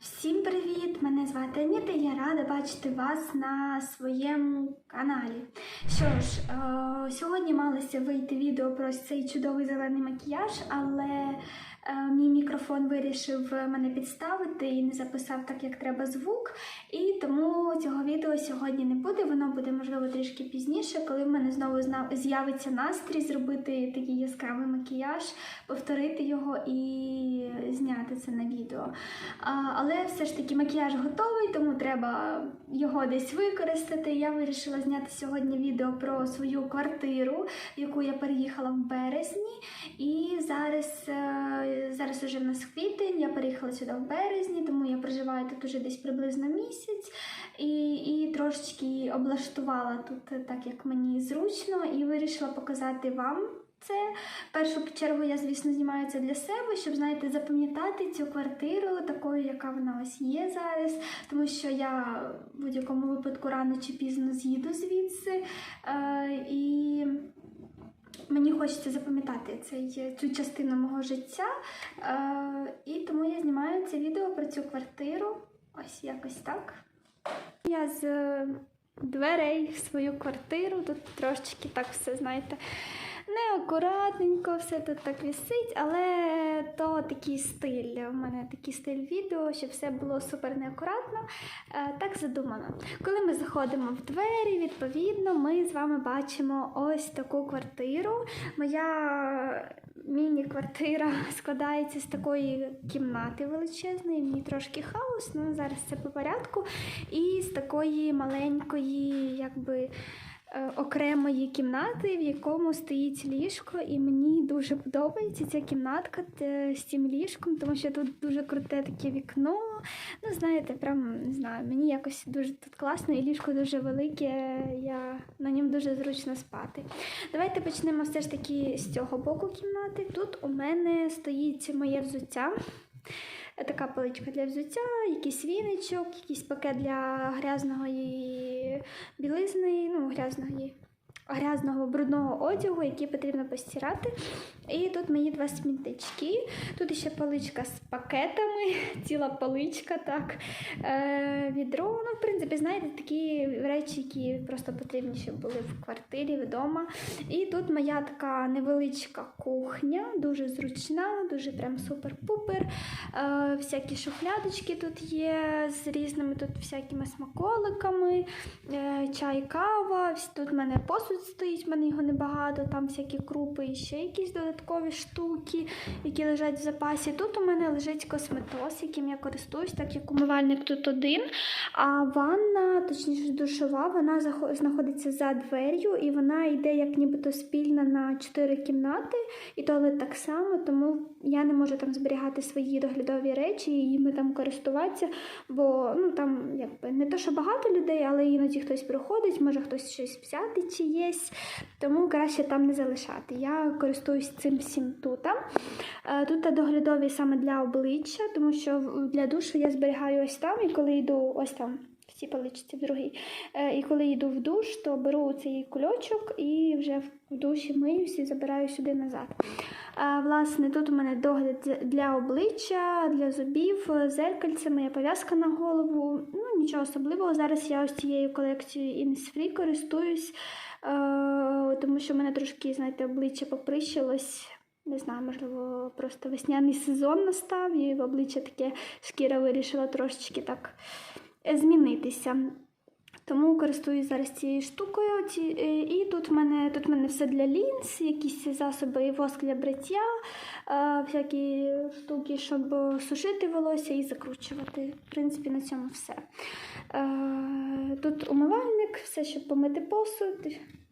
Всім привіт! Мене звати Аніта і я рада бачити вас на своєму каналі. Що ж, е, сьогодні малося вийти відео про цей чудовий зелений макіяж, але мій мікрофон вирішив мене підставити і не записав так, як треба звук. І тому цього відео сьогодні не буде. Воно буде можливо трішки пізніше, коли в мене знову з'явиться настрій зробити такий яскравий макіяж, повторити його і зняти це на відео. Але все ж таки макіяж готовий, тому треба його десь використати. Я вирішила зняти сьогодні відео про свою квартиру, яку я переїхала в березні. І зараз, е, зараз уже в нас квітень, я переїхала сюди в березні, тому я проживаю тут уже десь приблизно місяць. І, і трошечки облаштувала тут е, так, як мені зручно, і вирішила показати вам це. В першу чергу я, звісно, знімаю це для себе, щоб, знаєте, запам'ятати цю квартиру такою, яка вона ось є зараз. Тому що я в будь-якому випадку рано чи пізно з'їду звідси. Е, і мені хочеться запам'ятати цей, цю частину мого життя. Е, і тому я знімаю це відео про цю квартиру. Ось якось так. Я з дверей в свою квартиру. Тут трошечки так все, знаєте, неакуратненько, все тут так висить, але то такий стиль. У мене такий стиль відео, щоб все було супер неакуратно. Е, Так задумано. Коли ми заходимо в двері, відповідно, ми з вами бачимо ось таку квартиру. Моя міні-квартира складається з такої кімнати величезної, мені трошки хаос, ну зараз це по порядку. І з такої маленької, якби. Е, Окремої кімнати, в якому стоїть ліжко, і мені дуже подобається ця кімнатка з цим ліжком, тому що тут дуже круте таке вікно. Ну, знаєте, прям не знаю, мені якось дуже тут класно, і ліжко дуже велике, я на ньому дуже зручно спати. Давайте почнемо все ж таки з цього боку кімнати. Тут у мене стоїть моє взуття. Е, Така поличка для взуття, якийсь віничок, якийсь пакет для грязної білизни, ну, грязної, грязного брудного одягу, який потрібно постирати. І тут мої два смітнички. Тут ще поличка з пакетами, ціла поличка, так. Е, відро. Ну, в принципі, знаєте, такі речі, які просто потрібні, щоб були в квартирі, вдома. І тут моя така невеличка кухня, дуже зручна, дуже прям супер-пупер. Е, всякі шухлядочки тут є з різними тут всякими смаколиками, е, чай, кава. Тут в мене посуд стоїть, в мене його небагато, там всякі крупи і ще якісь додаткові штуки, які лежать в запасі. Тут у мене лежить косметос, яким я користуюсь, так як умивальник тут один. А ванна, точніше душова, вона знаходиться за двер'ю, і вона йде як нібито спільна на чотири кімнати, і туалет так само, тому я не можу там зберігати свої доглядові речі і їми там користуватися, бо ну там якби не то, що багато людей, але іноді хтось приходить, може хтось щось взяти чи єсть, тому краще там не залишати. Я користуюсь цим всім тут. Е, Тут доглядові саме для обличчя, тому що для душу я зберігаю ось там, і коли йду ось там. Цій поличці в другій. Е, І коли йду в душ, то беру цей кульочок і вже в душі миюсь і забираю сюди назад. А, власне, тут у мене догляд для обличчя, для зубів, зеркальце, моя пов'язка на голову. Ну, нічого особливого. Зараз я ось цією колекцією Innisfree користуюсь, е, тому що в мене трошки, знаєте, обличчя поприщилось. Не знаю, можливо, просто весняний сезон настав, і в обличчя таке шкіра вирішила трошечки так е, змінитися. Тому користуюсь зараз цією штукою. Е, І тут в мене тут в мене все для лінз, якісь засоби, і воск для бриття, е, всякі штуки, щоб сушити волосся і закручувати. В принципі, на цьому все. Е, Тут умивальник, все, щоб помити посуд.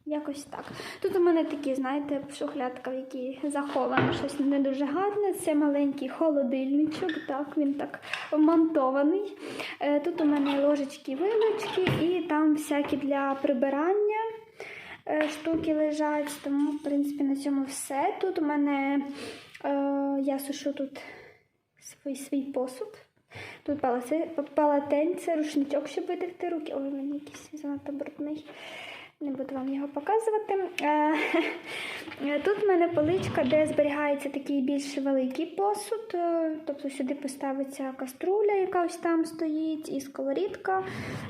Якось так. Тут у мене такі, знаєте, шухлядка, в якій заховано щось не дуже гарне. Це маленький холодильничок, так, він так вмонтований. Е, Тут у мене ложечки, вилочки і там всякі для прибирання е, штуки лежать. Тому, в принципі, на цьому все. Тут у мене е, я сушу тут свій, свій посуд. Тут полотенце, рушничок, щоб витерти руки. Ой, він якийсь занадто брудний. Не буду вам його показувати. Е, Тут в мене поличка, де зберігається такий більш великий посуд. е, Тобто сюди поставиться каструля, яка ось там стоїть, і сковорідка.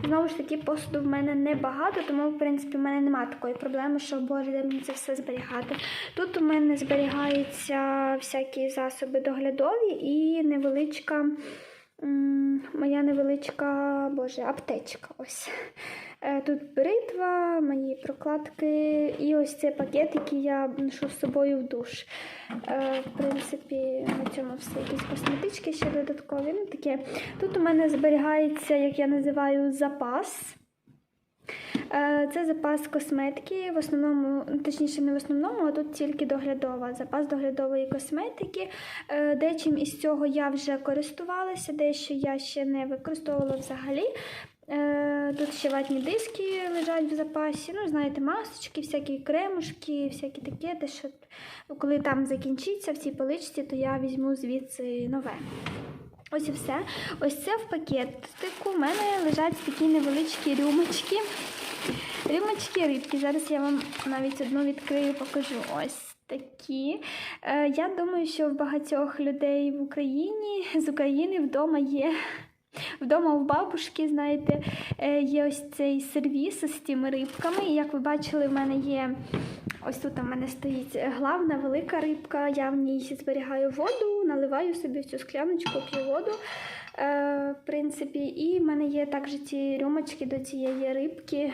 Знову ж таки, посуду в мене небагато, тому в принципі в мене немає такої проблеми, що боже, де мені це все зберігати. Тут у мене зберігаються всякі засоби доглядові і невеличка. Моя невеличка боже, аптечка. Ось. Е, Тут бритва, мої прокладки і ось цей пакет, який я ношу з собою в душ. Е, В принципі, на цьому все якісь косметички ще додаткові. Ну, таке. Тут у мене зберігається, як я називаю, запас. Е, Це запас косметики, в основному, ну, точніше, не в основному, а тут тільки доглядова. Запас доглядової косметики. Е, Дечим із цього я вже користувалася, дещо я ще не використовувала взагалі. Е, Тут ще ватні диски лежать в запасі. Ну, знаєте, масочки, всякі кремушки, всякі таке, те, що коли там закінчиться в цій поличці, то я візьму звідси нове. Ось і все. Ось це в пакетику. У мене лежать такі невеличкі рюмочки. Рюмочки рибки. Зараз я вам навіть одну відкрию, покажу. Ось такі. Е, я думаю, що в багатьох людей в Україні з України вдома є. Вдома у бабушки, знаєте, е, є ось цей сервіс з тими рибками. І як ви бачили, в мене є ось тут у мене стоїть главна велика рибка. Я в ній зберігаю воду, наливаю собі в цю скляночку, п'ю воду. Е, в принципі, і в мене є також ці рюмочки до цієї рибки.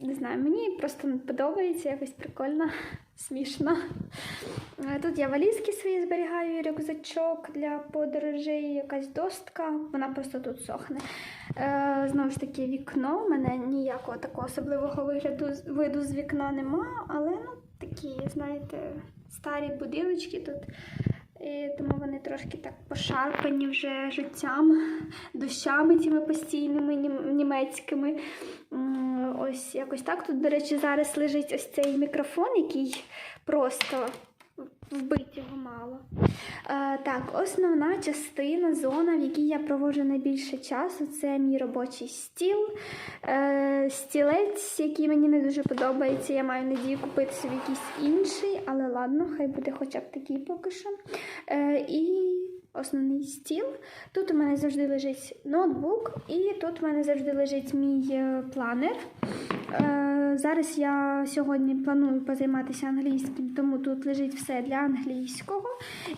Не знаю, мені просто подобається, якось прикольно, смішно. Е, Тут я валізки свої зберігаю, рюкзачок для подорожей, якась достка, вона просто тут сохне. Е, Знову ж таки, вікно. У мене ніякого такого особливого вигляду виду з вікна нема, але ну, такі, знаєте, старі будиночки тут. Тому вони трошки так пошарпані вже життям, дощами цими постійними німецькими. Ось якось так. Тут, до речі, зараз лежить ось цей мікрофон, який просто вбить його мало. Е, так, основна частина, зона, в якій я проводжу найбільше часу, це мій робочий стіл. Е, стілець, який мені не дуже подобається. Я маю надію купити собі якийсь інший, але ладно, хай буде хоча б такий поки що. Е, і основний стіл. Тут у мене завжди лежить ноутбук, і тут у мене завжди лежить мій е, планер. Е, Зараз я сьогодні планую позайматися англійським, тому тут лежить все для англійського.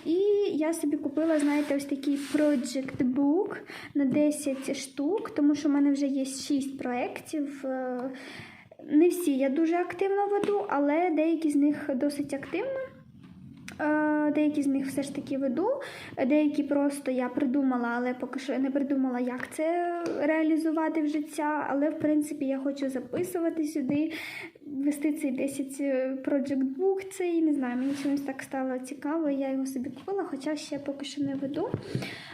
І я собі купила, знаєте, ось такий Project Book на 10 штук, тому що в мене вже є 6 проєктів. Е, Не всі я дуже активно веду, але деякі з них досить активно. Е, Деякі з них все ж таки веду, деякі просто я придумала, але поки що не придумала, як це реалізувати в життя. Але в принципі я хочу записувати сюди, вести цей 10 Project Book, цей не знаю, мені чомусь так стало цікаво. Я його собі купила, хоча ще поки що не веду.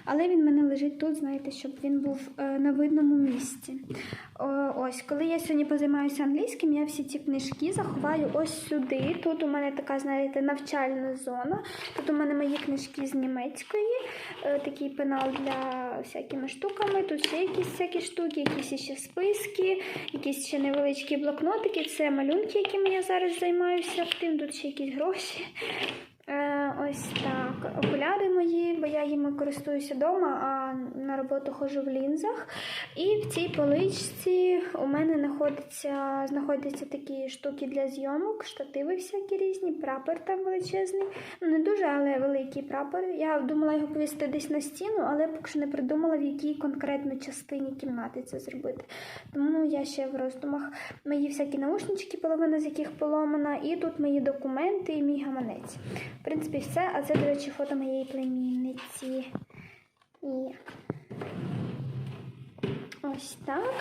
Але він в мене лежить тут, знаєте, щоб він був е, на видному місці. Ось, коли я сьогодні позаймаюся англійським, я всі ці книжки заховаю ось сюди. Тут у мене така, знаєте, навчальна зона. Тут у мене мої книжки з німецької, е, такий пенал для всякими штуками. Тут ще якісь всякі штуки, якісь ще списки, якісь ще невеличкі блокнотики. Це малюнки, якими я зараз займаюся активно. Тут ще якісь гроші. Е, ось так. Окуляри мої, бо я їми користуюся вдома, а на роботу ходжу в лінзах. І в цій поличці у мене знаходяться, знаходяться такі штуки для зйомок, штативи всякі різні, прапор там величезний. Ну, не дуже, але великий прапор. Я думала його повісити десь на стіну, але поки що не придумала, в якій конкретно частині кімнати це зробити. Тому я ще в роздумах. Мої всякі наушнички, половина з яких поломана, і тут мої документи і мій гаманець. В принципі, все. А це, до речі, фото моєї племінниці. І ось так.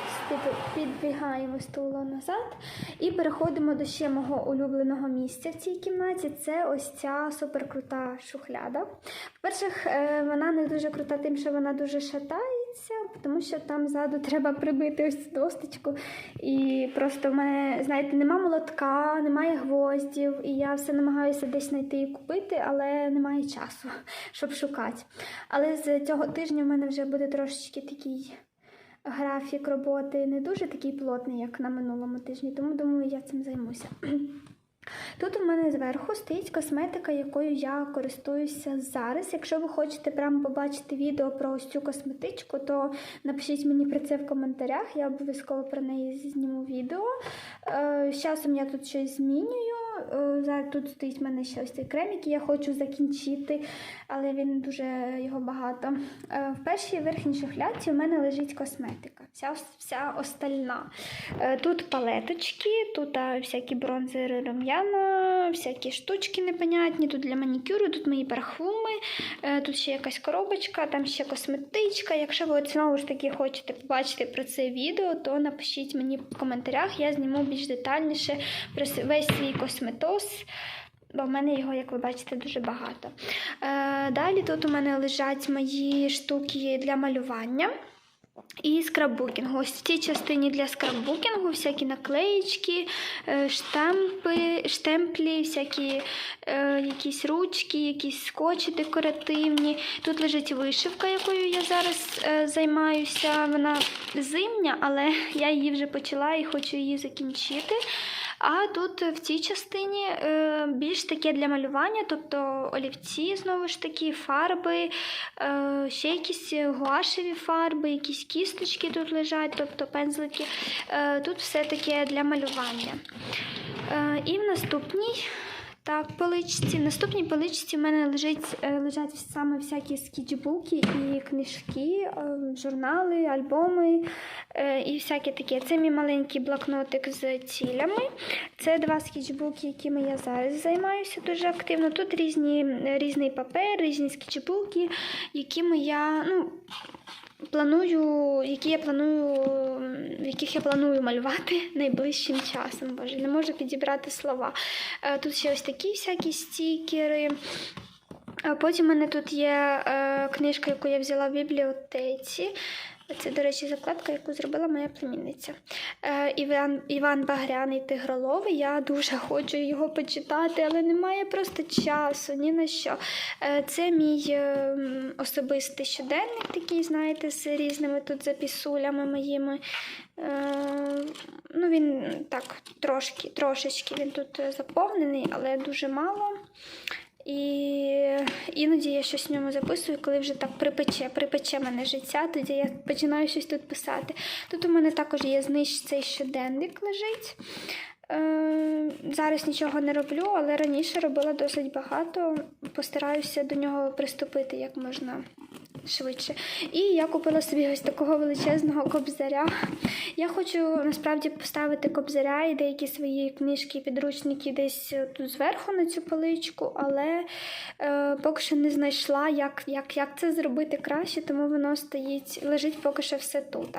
Підбігаємо стуло назад і переходимо до ще мого улюбленого місця в цій кімнаті. Це ось ця суперкрута шухляда. По-перше, е, вона не дуже крута, тим, що вона дуже шатається, тому що там ззаду треба прибити ось цю досточку. І просто в мене, знаєте, нема молотка, немає гвоздів, і я все намагаюся десь знайти і купити, але немає часу, щоб шукати. Але з цього тижня в мене вже буде трошечки такий графік роботи не дуже такий плотний, як на минулому тижні, тому думаю, я цим займуся. Тут у мене зверху стоїть косметика, якою я користуюся зараз. Якщо ви хочете прямо побачити відео про ось цю косметичку, то напишіть мені про це в коментарях, я обов'язково про неї зніму відео. Е, з часом я тут щось змінюю. Е, зараз тут стоїть в мене ще ось цей крем, який я хочу закінчити, але він дуже його багато. Е, в першій верхній шухляді у мене лежить косметика, вся, вся остальна. Е, Тут палеточки, тут всякі бронзери, рум'яна, всякі штучки непонятні, тут для манікюру, тут мої парфуми, тут ще якась коробочка, там ще косметичка. Якщо ви знову ж таки хочете побачити про це відео, то напишіть мені в коментарях, я зніму більш детальніше про весь свій косметоз. Бо в мене його, як ви бачите, дуже багато. Е, далі тут у мене лежать мої штуки для малювання. І скраббукінгу. Ось в цій частині для скраббукінгу всякі наклеїчки, е, штампи, штемплі, всякі е, якісь ручки, якісь скотчі декоративні. Тут лежить вишивка, якою я зараз е, займаюся. Вона зимня, але я її вже почала і хочу її закінчити. А тут в цій частині е, більш таке для малювання, тобто олівці, знову ж таки, фарби, е, ще якісь гуашеві фарби, якісь кісточки тут лежать, тобто пензлики. Е, тут все таке для малювання. Е, і в наступній. Так, поличці. Наступній поличці в мене лежить, е, лежать саме всякі скетчбуки і книжки, е, журнали, альбоми е, і всяке таке. Це мій маленький блокнотик з цілями. Це два скетчбуки, якими я зараз займаюся дуже активно. Тут різні, різний папер, різні скетчбуки, якими я. ну, Планую, які я планую, яких я планую малювати найближчим часом. Боже, не можу підібрати слова. Е, Тут ще ось такі всякі стікери. Потім у мене тут є е, книжка, яку я взяла в бібліотеці. Це, до речі, закладка, яку зробила моя племінниця. Е, Іван, Іван Багряний Тигроловий. Я дуже хочу його почитати, але немає просто часу, ні на що. Е, це мій е, особистий щоденник, такий, знаєте, з різними тут запісулями моїми. Е, ну, він так трошки, трошечки він тут е, заповнений, але дуже мало. І іноді я щось в ньому записую, коли вже так припече, припече мене життя, тоді я починаю щось тут писати. Тут у мене також є зниж цей щоденник лежить. Е, зараз нічого не роблю, але раніше робила досить багато. Постараюся до нього приступити як можна швидше. І я купила собі ось такого величезного кобзаря. Я хочу насправді поставити кобзаря і деякі свої книжки підручники десь тут зверху на цю поличку, але е, поки що не знайшла, як, як, як це зробити краще, тому воно стоїть, лежить поки що все тут.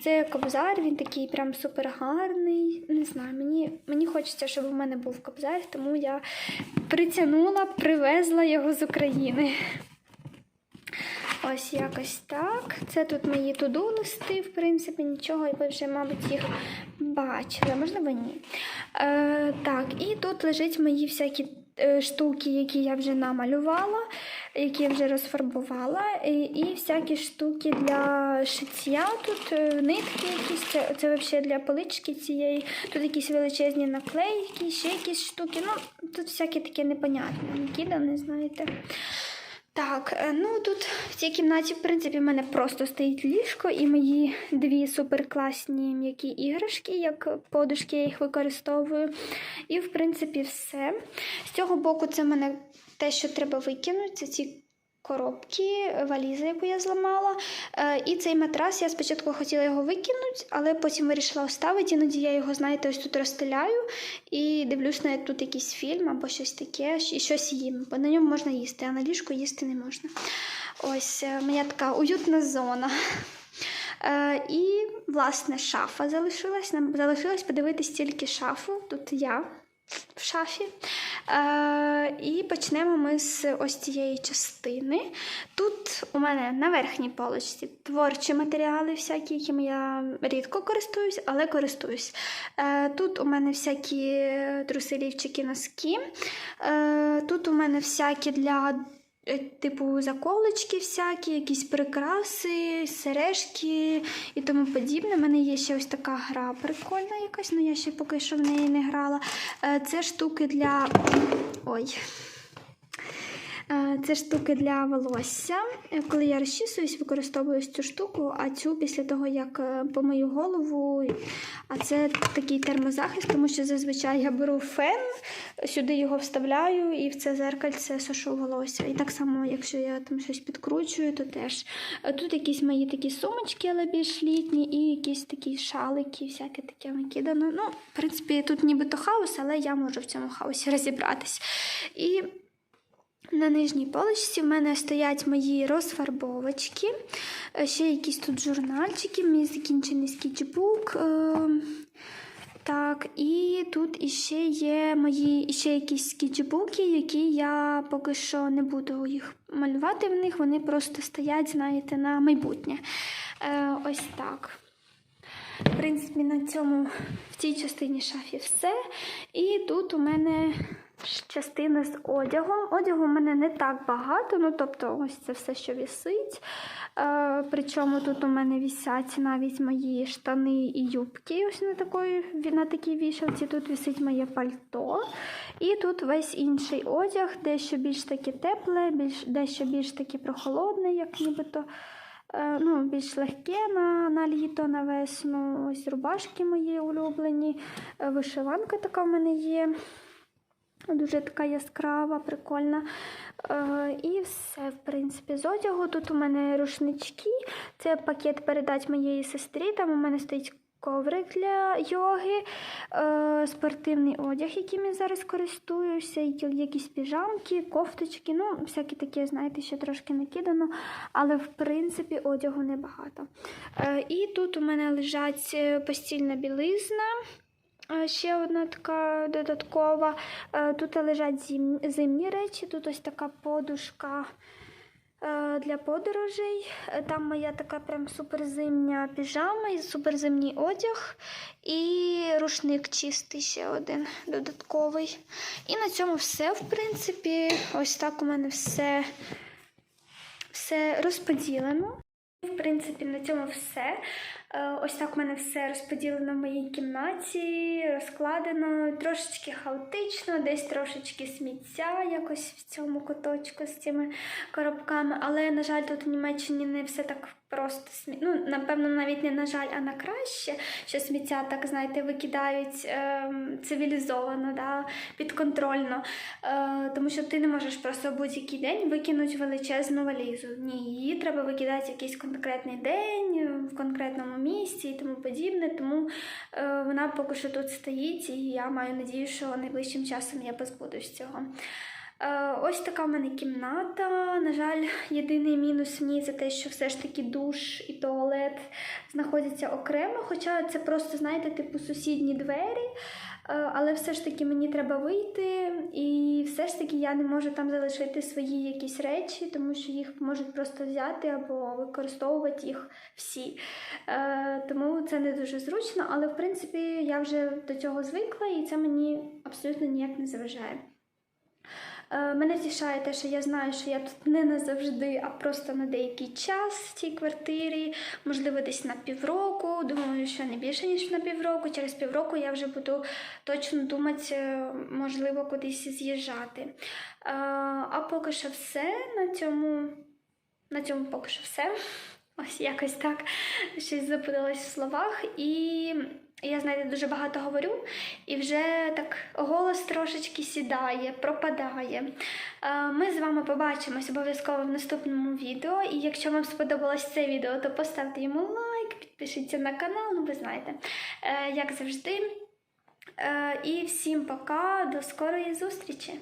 Це кобзар, він такий прям супер гарний. Не знаю, мені, мені хочеться, щоб у мене був кобзар, тому я притягнула, привезла його з України. Ось якось так. Це тут мої туду листи, в принципі, нічого, і ви вже, мабуть, їх бачили, можливо, ні. Е, так, і тут лежать мої всякі штуки, які я вже намалювала, які я вже розфарбувала, і, і всякі штуки для шиття. Тут е, нитки якісь, це, це взагалі для полички цієї. Тут якісь величезні наклейки, ще якісь штуки. Ну, тут всяке таке непонятне. Накидане, знаєте. Так, е, ну тут в цій кімнаті, в принципі, в мене просто стоїть ліжко і мої дві суперкласні м'які іграшки, як подушки, я їх використовую. І, в принципі, все. З цього боку, це в мене те, що треба викинути, це ці коробки, валіза, яку я зламала. Е, І цей матрас, я спочатку хотіла його викинути, але потім вирішила оставити. Іноді я його, знаєте, ось тут розстеляю і дивлюсь на тут якийсь фільм або щось таке, і щось їм. Бо на ньому можна їсти, а на ліжку їсти не можна. Ось е, моя така уютна зона. Е, і, власне, шафа залишилась. Нам залишилось подивитись тільки шафу. Тут я в шафі. Е, і почнемо ми з ось цієї частини. Тут у мене на верхній полочці творчі матеріали, всякі, якими я рідко користуюсь, але користуюсь. Е, тут у мене всякі труселівчики, носки. Е, тут у мене всякі для типу заколочки всякі, якісь прикраси, сережки і тому подібне. У мене є ще ось така гра прикольна якась, але я ще поки що в неї не грала. Е, Це штуки для. Ой. Це штуки для волосся. Коли я розчісуюсь, використовую цю штуку, а цю після того, як е, помию голову. А це такий термозахист, тому що зазвичай я беру фен, сюди його вставляю і в це зеркальце сушу волосся. І так само, якщо я там щось підкручую, то теж. Тут якісь мої такі сумочки, але більш літні, і якісь такі шалики, всяке таке накидано. Ну, в принципі, тут нібито хаос, але я можу в цьому хаосі розібратись. І на нижній полочці в мене стоять мої розфарбовочки, е, ще якісь тут журнальчики, мій закінчений скетчбук. е, Так, і тут іще є мої іще якісь скетчбуки, які я поки що не буду їх малювати в них, вони просто стоять, знаєте, на майбутнє. Е, Ось так. В принципі, на цьому в цій частині шафі все. І тут у мене частина з одягом. Одягу у мене не так багато, ну тобто, ось це все, що вісить. Е, причому тут у мене вісять навіть мої штани і юбки. Ось на такої, на такій вішалці. Тут вісить моє пальто. І тут весь інший одяг, дещо більш таки тепле, більш, дещо більш таки прохолодне, як нібито. Е, ну, більш легке на, на літо, на весну. Ось рубашки мої улюблені. Е, Вишиванка така в мене є. Дуже така яскрава, прикольна. Е, і все, в принципі, з одягу. Тут у мене рушнички. Це пакет передать моєї сестрі. Там у мене стоїть коврик для йоги, е, спортивний одяг, яким я зараз користуюся, якісь піжамки, кофточки, ну, всяке таке, знаєте, ще трошки накидано, але в принципі одягу небагато. Е, і тут у мене лежать постільна білизна. Ще одна така додаткова. Е, Тут лежать зим, зимні речі, тут ось така подушка е, для подорожей. Е, Там моя така прям суперзимня піжама і суперзимній одяг. І рушник чистий ще один додатковий. І на цьому все, в принципі. Ось так у мене все, все розподілено. В принципі, на цьому все. Е, Ось так у мене все розподілено в моїй кімнаті, розкладено трошечки хаотично, десь трошечки сміття якось в цьому куточку з цими коробками. Але, на жаль, тут у Німеччині не все так просто смі... Ну, напевно, навіть не на жаль, а на краще, що сміття так, знаєте, викидають ем, цивілізовано, да, підконтрольно. Е, тому що ти не можеш просто будь-який день викинути величезну валізу. Ні, її треба викидати якийсь конкретний день, в конкретному місці і тому подібне. Тому е, вона поки що тут стоїть, і я маю надію, що найближчим часом я позбудусь цього. Е, Ось така в мене кімната. На жаль, єдиний мінус в ній це те, що все ж таки душ і туалет знаходяться окремо. Хоча це просто, знаєте, типу сусідні двері. Е, Але все ж таки мені треба вийти, і все ж таки я не можу там залишити свої якісь речі, тому що їх можуть просто взяти або використовувати їх всі. Е, Тому це не дуже зручно, але в принципі я вже до цього звикла, і це мені абсолютно ніяк не заважає. Е, Мене втішає те, що я знаю, що я тут не назавжди, а просто на деякий час в цій квартирі, можливо, десь на півроку. Думаю, що не більше ніж на півроку. Через півроку я вже буду точно думати, е, можливо, кудись з'їжджати. Е, А поки що все на цьому. На цьому поки що все. Ось якось так щось запуталось в словах. І я, знаєте, дуже багато говорю, і вже так голос трошечки сідає, пропадає. Е, Ми з вами побачимось обов'язково в наступному відео. І якщо вам сподобалось це відео, то поставте йому лайк, підпишіться на канал, ну ви знаєте, Е, як завжди. Е, І всім пока, до скорої зустрічі!